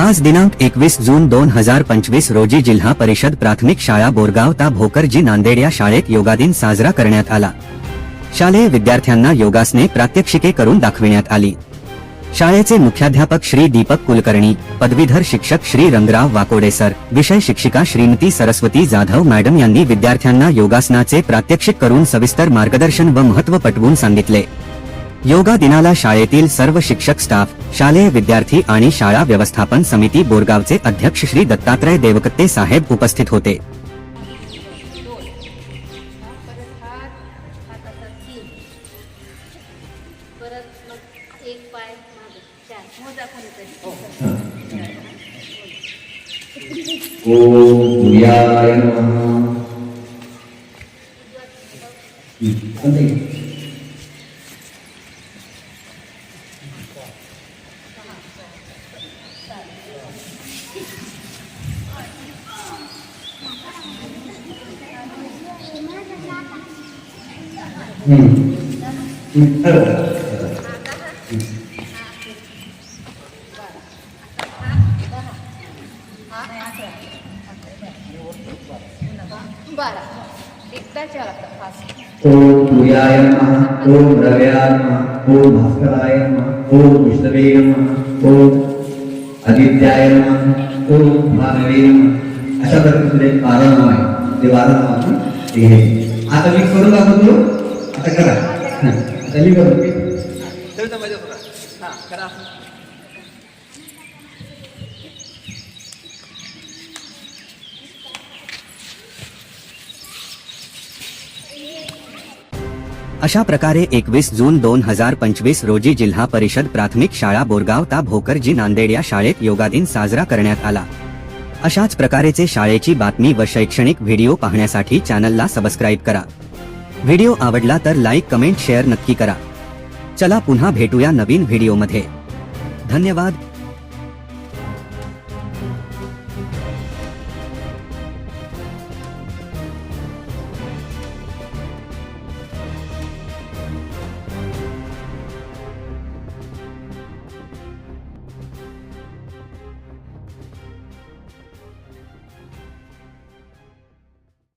आज दिनांक एकवीस जून दोन हजार पंचवीस रोजी जिल्हा परिषद प्राथमिक शाळा बोरगाव ता भोकरजी नांदेड या शाळेत योगा दिन साजरा करण्यात आला. शालेय विद्यार्थ्यांना योगासने प्रात्यक्षिके करून दाखविण्यात आली. शाळेचे मुख्याध्यापक श्री दीपक कुलकर्णी पदवीधर शिक्षक श्री रंगराव वाकोडे सर विषय शिक्षिका श्रीमती सरस्वती जाधव मॅडम यांनी विद्यार्थ्यांना योगासनाचे प्रात्यक्षिक करून सविस्तर मार्गदर्शन व महत्त्व पटवून सांगितले. योगा दिनाला शाळेतील सर्व शिक्षक स्टाफ शालेय विद्यार्थी आणि शाळा व्यवस्थापन समिती बोरगावचे अध्यक्ष श्री दत्तात्रय देवकत्ते साहेब उपस्थित होते. बारा ओम सूर्याय नमः ओम रव्याय नमः ओम भास्कराय नमः ओम विष्णवे नमः ओम आदित्याय नमः ओम भानवे नमः. अशा प्रकारचे बारा नाव आहे ते बारा नाव आपण ते घ्यायचे आता मी करून दाखवतो. आता करा. हं, आता मी करतो अशा प्रकारे एकवीस जून दोन हजार पंचवीस रोजी जिल्हा परिषद प्राथमिक शाळा बोरगाव ता भोकरजी नांदेड या शाळेत योगा दिन साजरा करण्यात आला. अशाच प्रकारेचे शाळेची बातमी व शैक्षणिक व्हिडिओ पाहण्यासाठी चॅनलला सबस्क्राईब करा. व्हिडिओ आवडला तर लाईक कमेंट शेअर नक्की करा. चला पुन्हा भेटूया नवीन व्हिडिओमध्ये. धन्यवाद.